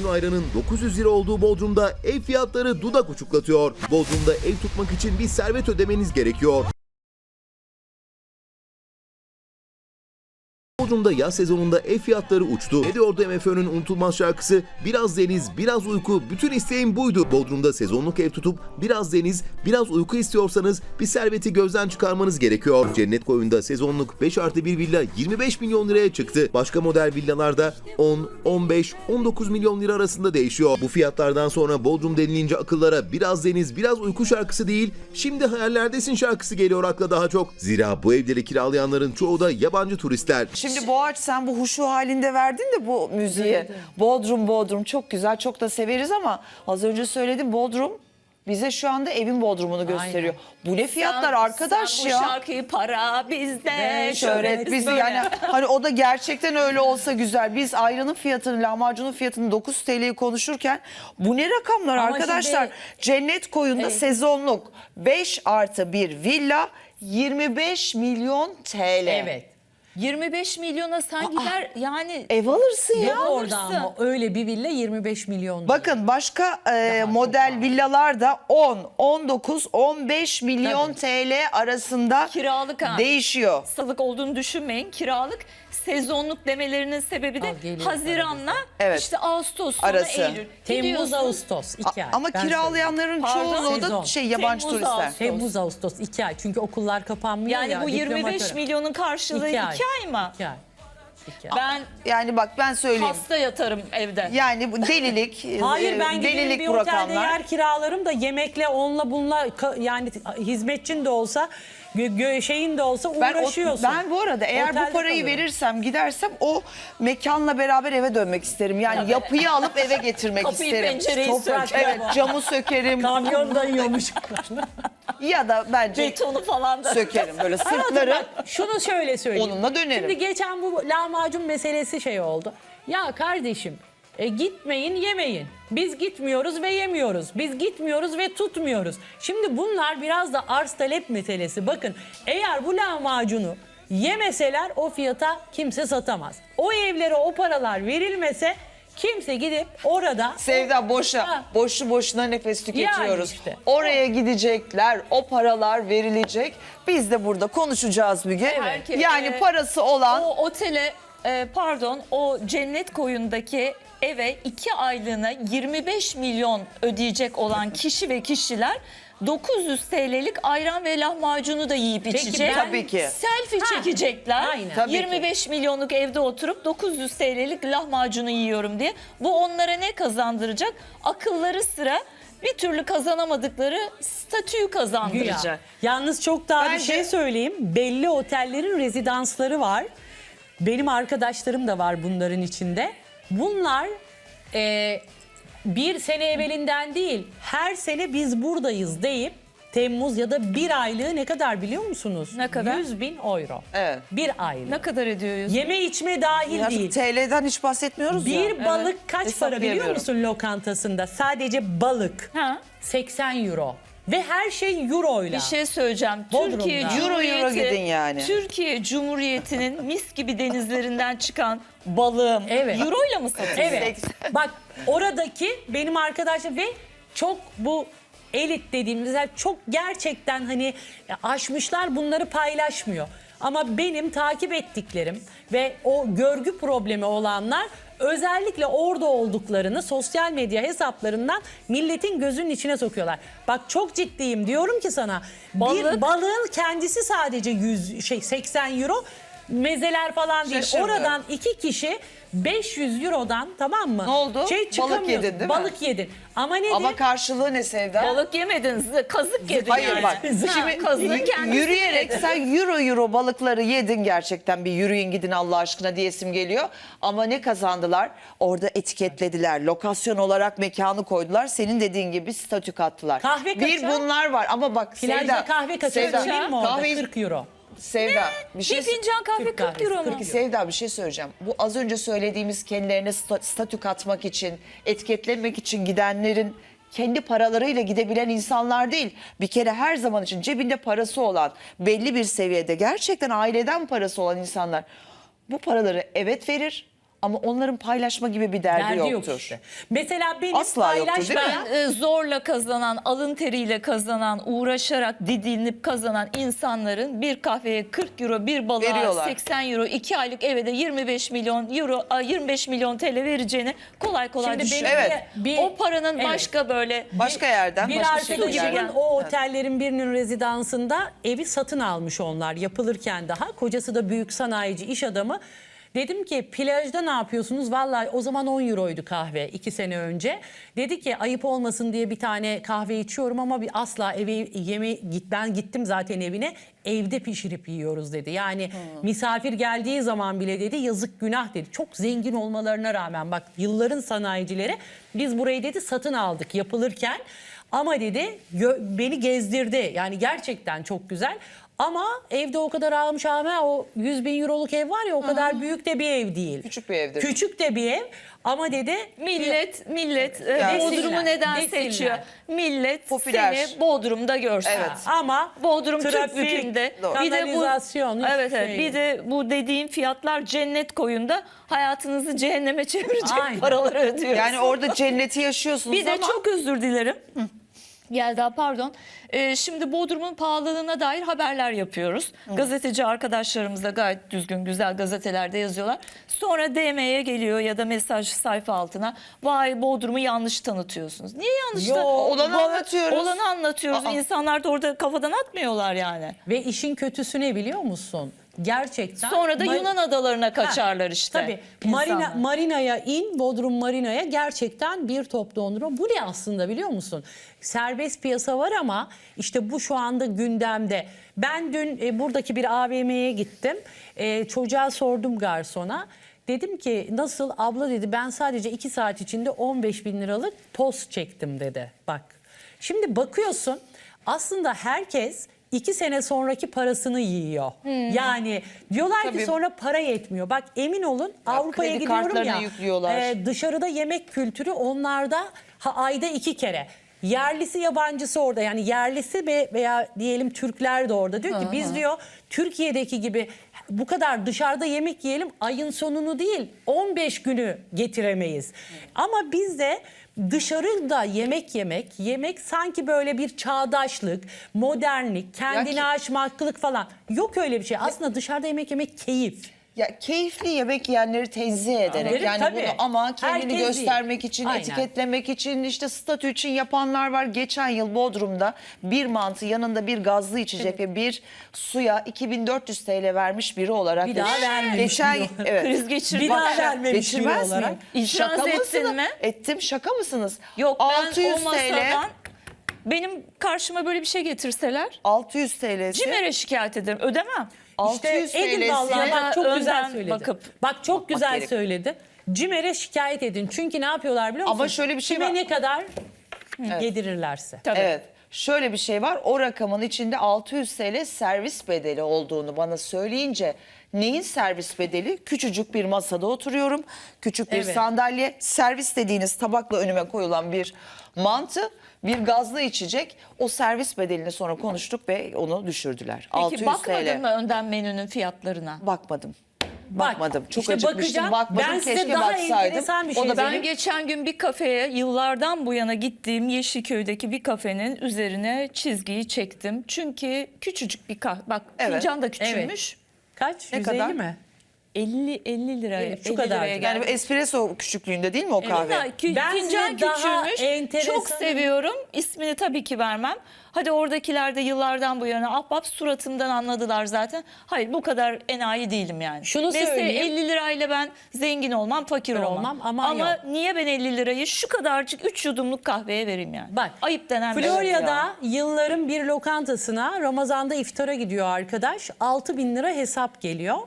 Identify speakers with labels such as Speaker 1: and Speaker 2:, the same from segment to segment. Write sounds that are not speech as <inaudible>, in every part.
Speaker 1: lahmacun ayranın 900 lira olduğu Bodrum'da ev fiyatları dudak uçuklatıyor. Bodrum'da ev tutmak için bir servet ödemeniz gerekiyor. Bodrum'da yaz sezonunda ev fiyatları uçtu. Ne diyordu MFÖ'nün unutulmaz şarkısı? Biraz deniz, biraz uyku, bütün isteğim buydu. Bodrum'da sezonluk ev tutup biraz deniz, biraz uyku istiyorsanız bir serveti gözden çıkarmanız gerekiyor. Cennet Koyun'da sezonluk 5 artı 1 villa 25 milyon liraya çıktı. Başka model villalarda 10, 15, 19 milyon lira arasında değişiyor. Bu fiyatlardan sonra Bodrum denilince akıllara biraz deniz, biraz uyku şarkısı değil, şimdi hayallerdesin şarkısı geliyor akla daha çok. Zira bu evleri kiralayanların çoğu da yabancı turistler.
Speaker 2: Şimdi Boğaç sen bu huşu halinde verdin de bu müziği. Bodrum Bodrum çok güzel çok da severiz ama az önce söyledim Bodrum bize şu anda evin Bodrum'unu gösteriyor. Bu ne fiyatlar
Speaker 3: Sen-
Speaker 2: arkadaş
Speaker 3: sen
Speaker 2: ya.
Speaker 3: Bu şarkıyı para bizde,
Speaker 2: Şöhret
Speaker 3: şöhret böyle.
Speaker 2: yani hani o da gerçekten öyle olsa güzel. Biz ayranın fiyatını, lahmacunun fiyatını 9 TL'yi konuşurken bu ne rakamlar
Speaker 4: Ama
Speaker 2: arkadaşlar?
Speaker 4: şimdi-
Speaker 2: Cennet Koyun'da sezonluk 5 artı 1 villa 25 milyon TL.
Speaker 4: Evet.
Speaker 3: 25 milyona sen gider yani
Speaker 2: Ev alırsın ya.
Speaker 4: Yok orada
Speaker 3: alırsın.
Speaker 4: ama öyle bir villa 25 milyon.
Speaker 2: Bakın başka e, model villalarda 10, 19, 15 milyon TL arasında
Speaker 3: Kiralık ha.
Speaker 2: değişiyor.
Speaker 3: Salık olduğunu düşünmeyin. Kiralık sezonluk demelerinin sebebi de
Speaker 4: Al, geliyor
Speaker 3: Haziran'la
Speaker 2: Evet.
Speaker 3: işte Ağustos sonra
Speaker 2: Arası.
Speaker 3: Eylül.
Speaker 4: Temmuz
Speaker 3: Gidiyorsun,
Speaker 4: Ağustos 2 ay.
Speaker 2: Ama
Speaker 4: Ben
Speaker 2: kiralayanların
Speaker 3: Pardon?
Speaker 2: çoğunluğu da şey yabancı
Speaker 3: Temmuz,
Speaker 2: turistler.
Speaker 3: Ağustos.
Speaker 4: söyleyeyim. Temmuz Ağustos 2 ay. Çünkü okullar kapanmıyor
Speaker 3: Yani
Speaker 4: ya.
Speaker 3: bu 25
Speaker 4: diplomatör-
Speaker 3: milyonun karşılığı 2
Speaker 4: İki
Speaker 3: ay.
Speaker 4: ay.
Speaker 3: mı?
Speaker 4: 2 ay. İki ay.
Speaker 3: Ben
Speaker 2: Yani bak ben söyleyeyim.
Speaker 3: hasta yatarım evde.
Speaker 2: Yani bu delilik, <laughs>
Speaker 4: Hayır
Speaker 2: e,
Speaker 4: ben giderim
Speaker 2: delilik
Speaker 4: bir
Speaker 2: bu
Speaker 4: otelde
Speaker 2: rakamlar.
Speaker 4: yer kiralarım da yemekle onunla bununla ka- yani hizmetçin de olsa gö- gö- şeyin de olsa
Speaker 2: Ben, o-
Speaker 4: uğraşıyorsun.
Speaker 2: ben bu arada eğer
Speaker 4: Otelde
Speaker 2: bu parayı
Speaker 4: kalırım.
Speaker 2: verirsem gidersem o mekanla beraber eve dönmek isterim. Yani yapıyı alıp eve <laughs> getirmek
Speaker 3: Kapıyı,
Speaker 2: isterim.
Speaker 3: pencereyi
Speaker 4: Toprak.
Speaker 2: Evet camı sökerim
Speaker 4: Kamyon dayıyormuş. <laughs>
Speaker 2: ya da bence
Speaker 3: Betonu falan da.
Speaker 2: sökerim böyle sırtları.
Speaker 4: Şunu şöyle söyleyeyim.
Speaker 2: Onunla dönerim.
Speaker 4: Şimdi geçen bu lahmacun meselesi şey oldu. Ya kardeşim e, gitmeyin yemeyin. Biz gitmiyoruz ve yemiyoruz. Biz gitmiyoruz ve tutmuyoruz. Şimdi bunlar biraz da arz talep meselesi. Bakın eğer bu lahmacunu yemeseler o fiyata kimse satamaz. O evlere o paralar verilmese kimse gidip orada
Speaker 2: Sevda boşa,
Speaker 4: Ha.
Speaker 2: boşu boşuna nefes tüketiyoruz.
Speaker 4: işte.
Speaker 2: Oraya gidecekler, o paralar verilecek. Biz de burada konuşacağız bir gün.
Speaker 3: Herkes-
Speaker 2: Yani parası olan
Speaker 3: O otele e, pardon o cennet koyundaki eve 2 aylığına 25 milyon ödeyecek olan kişi ve kişiler 900 TL'lik ayran ve lahmacunu da yiyip
Speaker 4: Peki
Speaker 3: içecek.
Speaker 4: ben-
Speaker 2: Tabii ki.
Speaker 3: Selfie
Speaker 4: Ha,
Speaker 3: çekecekler.
Speaker 4: aynen.
Speaker 2: Tabii ki.
Speaker 3: 25 milyonluk evde oturup 900 TL'lik lahmacunu yiyorum diye. Bu onlara ne kazandıracak? Akılları sıra bir türlü kazanamadıkları statüyü
Speaker 4: Güya.
Speaker 3: kazandıracak.
Speaker 4: Yalnız çok daha bir
Speaker 2: Bence-
Speaker 4: şey söyleyeyim. Belli otellerin rezidansları var. Benim arkadaşlarım da var bunların içinde. Bunlar e, bir sene evvelinden değil, her sene biz buradayız deyip Temmuz ya da bir aylığı ne kadar biliyor musunuz?
Speaker 3: Ne kadar?
Speaker 4: 100 bin euro.
Speaker 2: Evet.
Speaker 4: Bir aylık.
Speaker 3: Ne kadar ediyor yüz?
Speaker 4: Yeme içme dahil
Speaker 2: Ya
Speaker 4: değil.
Speaker 2: TL'den hiç bahsetmiyoruz ya.
Speaker 4: Bir balık kaç para biliyor
Speaker 2: Hesaplayamıyorum.
Speaker 4: musun lokantasında? Sadece balık.
Speaker 3: Ha?
Speaker 4: 80 euro. Ve her şey euroyla.
Speaker 3: Bir şey söyleyeceğim.
Speaker 4: Bodrum'da.
Speaker 3: Türkiye
Speaker 4: Euro,
Speaker 2: euro
Speaker 3: Cumhuriyeti,
Speaker 2: gidin yani.
Speaker 3: Türkiye Cumhuriyeti'nin mis gibi denizlerinden çıkan balığım
Speaker 4: Evet.
Speaker 3: euroyla mı satılıyor?
Speaker 4: Evet. Bak oradaki benim arkadaşım ve çok bu elit dediğimiz çok gerçekten hani aşmışlar bunları paylaşmıyor. Ama benim takip ettiklerim ve o görgü problemi olanlar özellikle orada olduklarını sosyal medya hesaplarından milletin gözünün içine sokuyorlar. Bak çok ciddiyim diyorum ki sana bir
Speaker 3: Balık-
Speaker 4: balığın kendisi sadece 100 şey 80 euro mezeler falan değil.
Speaker 2: Şaşırmıyorum.
Speaker 4: Oradan iki kişi 500 eurodan tamam mı?
Speaker 2: Ne oldu?
Speaker 4: Şey
Speaker 2: Balık yedin değil mi?
Speaker 4: Balık yedin. Ama nedir?
Speaker 2: Ama karşılığı ne Sevda?
Speaker 3: Balık yemedin, zı- kazık yedin
Speaker 2: Hayır
Speaker 3: yani.
Speaker 2: bak <laughs> şimdi
Speaker 3: kazığı kendisi
Speaker 2: yürüyerek
Speaker 3: yedi.
Speaker 2: sen euro euro balıkları yedin gerçekten bir yürüyün gidin Allah aşkına diyesim geliyor. Ama ne kazandılar? Orada etiketlediler. Lokasyon olarak mekanı koydular. Senin dediğin gibi statü kattılar.
Speaker 4: Kahve
Speaker 2: bir
Speaker 4: kaça?
Speaker 2: bunlar var ama bak
Speaker 4: Plajda
Speaker 2: Sevda.
Speaker 4: kahve kaça
Speaker 2: Sevda,
Speaker 4: söyleyeyim mi orada?
Speaker 2: kahve-
Speaker 4: 40 euro.
Speaker 2: Sevda bir şey
Speaker 3: Bir fincan kahve
Speaker 4: Türk
Speaker 3: 40 euro mu?
Speaker 4: 40
Speaker 2: Sevda bir şey söyleyeceğim. Bu az önce söylediğimiz kendilerine sta- statü katmak için, etiketlemek için gidenlerin kendi paralarıyla gidebilen insanlar değil. Bir kere her zaman için cebinde parası olan, belli bir seviyede gerçekten aileden parası olan insanlar bu paraları evet verir Ama onların paylaşma gibi bir derdi,
Speaker 4: Derdi yok
Speaker 2: yoktur.
Speaker 4: işte. Mesela benim
Speaker 2: Asla yoktur, değil mi?
Speaker 4: paylaşmayan
Speaker 3: e, zorla kazanan, alın teriyle kazanan, uğraşarak didinip kazanan insanların bir kahveye 40 euro, bir balığa
Speaker 2: Veriyorlar.
Speaker 3: 80 euro, 2 aylık eve de 25 milyon euro, a, 25 milyon TL vereceğini kolay kolay
Speaker 4: Şimdi
Speaker 3: düşün.
Speaker 2: Evet.
Speaker 4: bir-
Speaker 3: O paranın
Speaker 4: Evet.
Speaker 3: başka böyle
Speaker 2: Başka yerden,
Speaker 4: Bir
Speaker 2: başka şeylerden.
Speaker 4: arkadaşımın
Speaker 3: gelen.
Speaker 4: o otellerin birinin rezidansında evi satın almış onlar yapılırken daha. Kocası da büyük sanayici, iş adamı. Dedim ki plajda ne yapıyorsunuz? Vallahi o zaman 10 euroydu kahve iki sene önce. Dedi ki ayıp olmasın diye bir tane kahve içiyorum ama bir asla eve yeme git ben gittim zaten evine evde pişirip yiyoruz dedi. Yani misafir geldiği zaman bile dedi yazık günah dedi. Çok zengin olmalarına rağmen bak yılların sanayicileri biz burayı dedi satın aldık yapılırken ama dedi beni gezdirdi. Yani gerçekten çok güzel. Ama evde o kadar almış ama o 100 bin euroluk ev var ya o kadar büyük de bir ev değil.
Speaker 2: Küçük bir evdir.
Speaker 4: Küçük de bir ev ama dedi
Speaker 3: Millet, millet e,
Speaker 2: Yani-
Speaker 3: Bodrum'u
Speaker 4: Desinler,
Speaker 3: neden
Speaker 4: desinler.
Speaker 3: seçiyor? Millet
Speaker 2: Popüler.
Speaker 3: seni Bodrum'da görsün.
Speaker 2: Evet.
Speaker 4: ama
Speaker 3: Bodrum Türk
Speaker 4: trafik,
Speaker 3: Bükü'nde.
Speaker 2: Doğru.
Speaker 3: Bir de bu
Speaker 4: kanalizasyon, hiçbir
Speaker 3: Evet evet.
Speaker 4: şey
Speaker 3: Bir
Speaker 4: yok.
Speaker 3: de bu dediğim fiyatlar cennet koyunda hayatınızı cehenneme çevirecek
Speaker 4: Aynen.
Speaker 3: paraları ödüyorsun.
Speaker 2: Yani orada cenneti yaşıyorsunuz
Speaker 3: bir de
Speaker 2: ama
Speaker 3: çok özür dilerim. Hı. Yelda pardon. Ee, şimdi Bodrum'un pahalılığına dair haberler yapıyoruz. Gazeteci arkadaşlarımız da gayet düzgün güzel gazetelerde yazıyorlar. Sonra DM'ye geliyor ya da mesaj sayfa altına. Vay Bodrum'u yanlış tanıtıyorsunuz. Niye yanlış
Speaker 4: Yo,
Speaker 2: olanı
Speaker 3: Bu-
Speaker 2: anlatıyoruz.
Speaker 3: Olanı anlatıyoruz.
Speaker 2: Aa.
Speaker 3: İnsanlar da orada kafadan atmıyorlar yani.
Speaker 4: ve işin kötüsü ne biliyor musun? Gerçekten.
Speaker 3: Sonra da
Speaker 4: Ma-
Speaker 3: Yunan adalarına kaçarlar
Speaker 4: Ha,
Speaker 3: işte.
Speaker 4: Tabii.
Speaker 3: insanlar.
Speaker 4: Marina, marinaya in, Bodrum Marina'ya gerçekten bir top dondurma. Bu ne aslında biliyor musun? Serbest piyasa var ama işte bu şu anda gündemde. Ben dün e, buradaki bir AVM'ye gittim. E, çocuğa sordum garsona. Dedim ki nasıl abla dedi ben sadece 2 saat içinde 15 bin liralık tost çektim dedi. Bak şimdi bakıyorsun aslında herkes iki sene sonraki parasını yiyor. Yani diyorlar
Speaker 2: Tabii.
Speaker 4: ki sonra para yetmiyor. Bak emin olun Avrupa'ya
Speaker 2: kredi
Speaker 4: gidiyorum ya.
Speaker 2: yüklüyorlar.
Speaker 4: e, dışarıda yemek kültürü onlarda ha, ayda iki kere. Yerlisi yabancısı orada yani yerlisi ve veya diyelim Türkler de orada diyor ki biz diyor Türkiye'deki gibi bu kadar dışarıda yemek yiyelim ayın sonunu değil 15 günü getiremeyiz. Ama bizde dışarıda yemek yemek yemek sanki böyle bir çağdaşlık, modernlik, kendini aşmaklılık falan. Yok öyle bir şey. Aslında dışarıda yemek yemek keyif.
Speaker 2: Ya keyifli yemek yiyenleri tenzih ederek
Speaker 4: Evet,
Speaker 2: yani
Speaker 4: tabii.
Speaker 2: bunu ama kendini
Speaker 4: Herkes
Speaker 2: göstermek için,
Speaker 4: Aynen.
Speaker 2: etiketlemek için, işte statü için yapanlar var. Geçen yıl Bodrum'da bir mantı yanında bir gazlı içecek ve bir suya 2400 TL vermiş biri olarak.
Speaker 4: Bir daha vermemiş
Speaker 2: Geçen
Speaker 4: biri.
Speaker 2: evet.
Speaker 3: Kriz geçirdi.
Speaker 4: Bir daha
Speaker 3: Bak,
Speaker 4: vermemiş biri
Speaker 2: Geçirmez
Speaker 4: olarak.
Speaker 2: miyim?
Speaker 3: İtiraz
Speaker 2: Şaka
Speaker 3: ettin
Speaker 2: mısınız?
Speaker 3: mi?
Speaker 2: Ettim şaka mısınız?
Speaker 3: Yok ben
Speaker 2: 600
Speaker 3: o masadan
Speaker 2: TL.
Speaker 3: benim karşıma böyle bir şey getirseler
Speaker 2: 600 TL'si.
Speaker 3: CİMER'e şikayet ederim. Ödemem.
Speaker 2: 600
Speaker 4: İşte edin
Speaker 2: TL'si.
Speaker 4: vallahi bak çok
Speaker 3: Önden
Speaker 4: güzel söyledi.
Speaker 3: bakıp
Speaker 4: bak çok güzel
Speaker 2: gerek.
Speaker 4: söyledi. CİMER'e şikayet edin. Çünkü ne yapıyorlar biliyor musun?
Speaker 2: Ama şöyle bir şey
Speaker 4: Kime
Speaker 2: var.
Speaker 4: ne kadar yedirirlerse.
Speaker 3: Tabii.
Speaker 2: Evet. Şöyle bir şey var. O rakamın içinde 600 TL servis bedeli olduğunu bana söyleyince neyin servis bedeli? Küçücük bir masada oturuyorum. Küçük bir
Speaker 4: Evet.
Speaker 2: sandalye. Servis dediğiniz tabakla önüme koyulan bir mantı, bir gazlı içecek. O servis bedelini sonra konuştuk ve onu düşürdüler.
Speaker 3: Peki
Speaker 2: 600
Speaker 3: bakmadın
Speaker 2: TL.
Speaker 3: mı önden menünün fiyatlarına?
Speaker 2: Bakmadım.
Speaker 4: Bak,
Speaker 2: Bakmadım. Çok
Speaker 4: işte
Speaker 2: acıkmıştım.
Speaker 4: bakacağım.
Speaker 2: Bakmadım.
Speaker 4: Ben size
Speaker 2: Keşke
Speaker 4: daha
Speaker 2: baksaydım.
Speaker 4: enteresan bir şey
Speaker 2: O da
Speaker 3: Ben
Speaker 2: benim
Speaker 3: geçen gün bir kafeye yıllardan bu yana gittiğim Yeşilköy'deki bir kafenin üzerine çizgiyi çektim. Çünkü küçücük bir kahve. Bak
Speaker 2: Evet.
Speaker 3: fincan da küçülmüş.
Speaker 4: Kaç?
Speaker 2: Ne
Speaker 4: 150
Speaker 2: kadar?
Speaker 4: mi?
Speaker 3: 50 50 liraya.
Speaker 4: Evet, şu
Speaker 3: 50
Speaker 4: kadar.
Speaker 3: liraya
Speaker 4: Yani
Speaker 3: geldi.
Speaker 2: yani bu espresso küçüklüğünde değil mi o kahve?
Speaker 3: Ya, kü-
Speaker 4: Ben
Speaker 3: fincan
Speaker 4: daha
Speaker 3: küçülmüş.
Speaker 4: enteresan-
Speaker 3: Çok seviyorum. İsmini tabii ki vermem. Hadi oradakiler de yıllardan bu yana ahbap suratımdan anladılar zaten. Hayır bu kadar enayi değilim yani.
Speaker 4: Şunu
Speaker 3: Neyse,
Speaker 4: söyleyeyim.
Speaker 3: 50 lirayla ben zengin olmam, fakir olmam.
Speaker 4: olmam, aman
Speaker 3: Ama
Speaker 4: yok.
Speaker 3: niye ben 50 lirayı şu kadarcık 3 yudumluk kahveye vereyim yani?
Speaker 4: Bak,
Speaker 3: Ayıp denen bir şey.
Speaker 4: Florya'da yılların bir lokantasına Ramazan'da iftara gidiyor arkadaş. 6 bin lira hesap geliyor.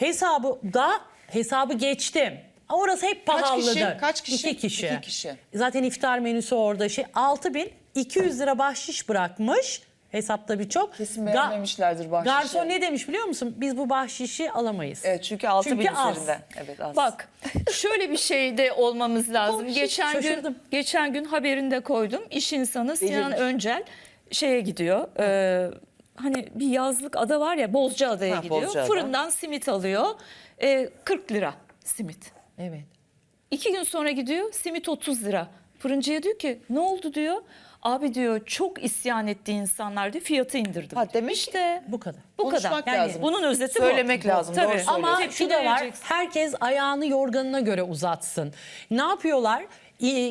Speaker 4: Hesabı da hesabı geçtim. Orası hep
Speaker 2: Kaç
Speaker 4: pahalıdır.
Speaker 2: kişi? Kaç kişi?
Speaker 4: İki kişi.
Speaker 2: İki kişi.
Speaker 4: Zaten iftar menüsü orada. Şey 6 bin 200 lira bahşiş bırakmış. Hesapta birçok.
Speaker 2: Kesin beğenmemişlerdir bahşişi.
Speaker 4: Garson ne demiş biliyor musun? Biz bu bahşişi alamayız.
Speaker 2: Evet çünkü 6000
Speaker 4: Çünkü az.
Speaker 2: üzerinde. Evet az.
Speaker 3: Bak şöyle bir şeyde olmamız lazım.
Speaker 4: Komşu,
Speaker 3: geçen gün geçen gün haberinde koydum. İş insanı Sinan. Öncel şeye gidiyor. e, hani bir yazlık ada var ya Bozcaada'ya
Speaker 2: Ha,
Speaker 3: gidiyor.
Speaker 2: Bozcaada.
Speaker 3: Fırından simit alıyor. E, 40 lira simit.
Speaker 4: Evet.
Speaker 3: İki gün sonra gidiyor simit 30 lira. Fırıncıya diyor ki ne oldu diyor. Abi diyor çok isyan etti insanlar diyor fiyatı indirdim.
Speaker 2: Ha, demiş
Speaker 3: İşte
Speaker 4: Bu kadar.
Speaker 3: bu kadar.
Speaker 2: Konuşmak
Speaker 3: Yani
Speaker 2: lazım.
Speaker 3: Bunun özeti bu.
Speaker 2: Söylemek lazım,
Speaker 3: Tabii.
Speaker 2: doğru söylüyorsun.
Speaker 4: Ama
Speaker 3: Tepki
Speaker 4: şu da var.
Speaker 3: vereceksin.
Speaker 4: Herkes ayağını yorganına göre uzatsın. Ne yapıyorlar?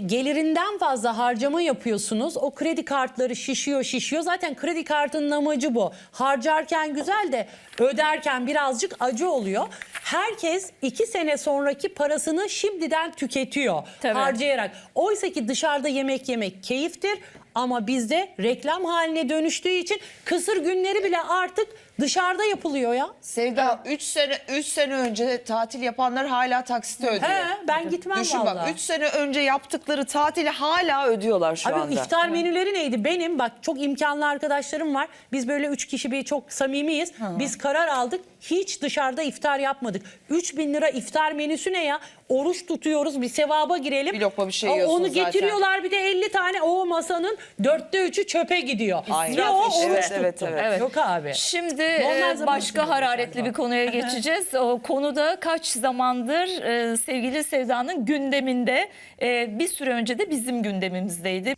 Speaker 4: Gelirinden fazla harcama yapıyorsunuz. O kredi kartları şişiyor şişiyor. Zaten kredi kartının amacı bu. Harcarken güzel de öderken birazcık acı oluyor. Herkes iki sene sonraki parasını şimdiden tüketiyor.
Speaker 3: Tabii.
Speaker 4: Harcayarak. Oysa ki dışarıda yemek yemek keyiftir. Ama bizde reklam haline dönüştüğü için kısır günleri bile artık dışarıda yapılıyor ya.
Speaker 2: Sevda 3 sene 3 sene önce tatil yapanlar hala taksitle ödüyor.
Speaker 4: He, ben gitmem
Speaker 2: Düşün
Speaker 4: vallahi.
Speaker 2: bak 3 sene önce yaptıkları tatili hala ödüyorlar şu
Speaker 4: Abi
Speaker 2: anda.
Speaker 4: iftar menüleri neydi? Benim bak çok imkanlı arkadaşlarım var. Biz böyle üç kişi bir çok samimiyiz. Biz karar aldık. Hiç dışarıda iftar yapmadık. 3000 lira iftar menüsü ne ya? Oruç tutuyoruz bir sevaba girelim.
Speaker 2: Bir lokma bir şey
Speaker 4: Aa,
Speaker 2: yiyorsunuz
Speaker 4: Onu
Speaker 2: zaten.
Speaker 4: getiriyorlar bir de 50 tane o masanın dörtte üçü çöpe gidiyor.
Speaker 2: Aynen.
Speaker 4: Ve o
Speaker 2: Evet,
Speaker 4: oruç
Speaker 2: evet,
Speaker 4: tuttu.
Speaker 2: evet.
Speaker 4: Yok abi.
Speaker 3: Şimdi e, başka hararetli
Speaker 4: galiba.
Speaker 3: bir konuya <laughs> geçeceğiz. O konuda kaç zamandır e, sevgili Sevda'nın gündeminde e, bir süre önce de bizim gündemimizdeydi.